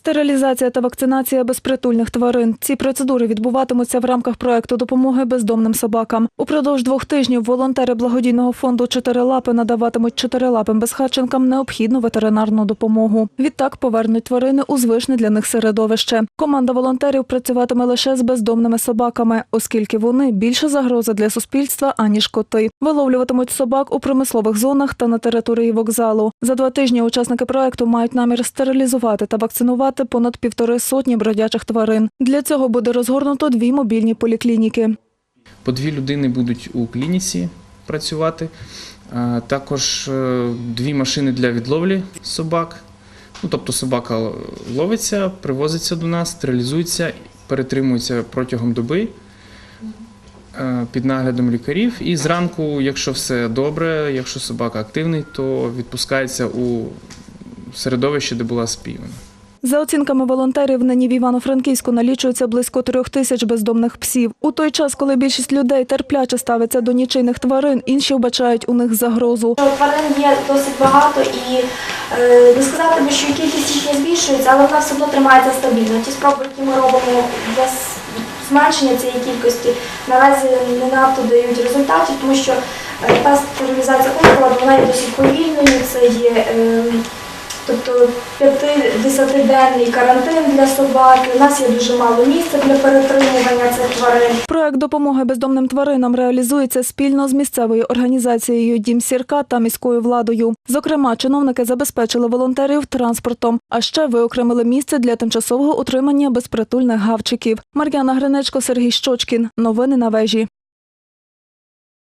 Стерилізація та вакцинація безпритульних тварин. Ці процедури відбуватимуться в рамках проекту допомоги бездомним собакам. Упродовж двох тижнів волонтери благодійного фонду «Чотирилапи» надаватимуть чотирилапим безхатченкам необхідну ветеринарну допомогу. Відтак повернуть тварини у звичне для них середовище. Команда волонтерів працюватиме лише з бездомними собаками, оскільки вони більша загроза для суспільства аніж коти. Виловлюватимуть собак у промислових зонах та на території вокзалу. За два тижні учасники проекту мають намір стерилізувати та вакцинувати понад півтори сотні бродячих тварин. Для цього буде розгорнуто дві мобільні поліклініки. По дві людини будуть у клініці працювати. Також е, дві машини для відловлі собак. Ну, тобто собака ловиться, привозиться до нас, стерилізується, перетримується протягом доби е, під наглядом лікарів. І зранку, якщо все добре, якщо собака активний, то відпускається у середовище, де була спіймана. За оцінками волонтерів, нині в Івано-Франківську налічується близько трьох тисяч бездомних псів. У той час, коли більшість людей терпляче ставиться до нічийних тварин, інші вбачають у них загрозу. Тварин є досить багато і е, не сказати би, що кількість їх не збільшується, але вона все одно тримається стабільно. Ті спроби, які ми робимо для зменшення цієї кількості, наразі не надто дають результатів, тому що е, та стерилізація вона є досить повільною. Це є е, тобто 50-денний карантин для собаки. У нас є дуже мало місця для перетримування цих тварин. Проект допомоги бездомним тваринам реалізується спільно з місцевою організацією Дім Сірка та міською владою. Зокрема, чиновники забезпечили волонтерів транспортом, а ще виокремили місце для тимчасового утримання безпритульних гавчиків. Мар'яна Гринечко, Сергій Щочкін. Новини на вежі.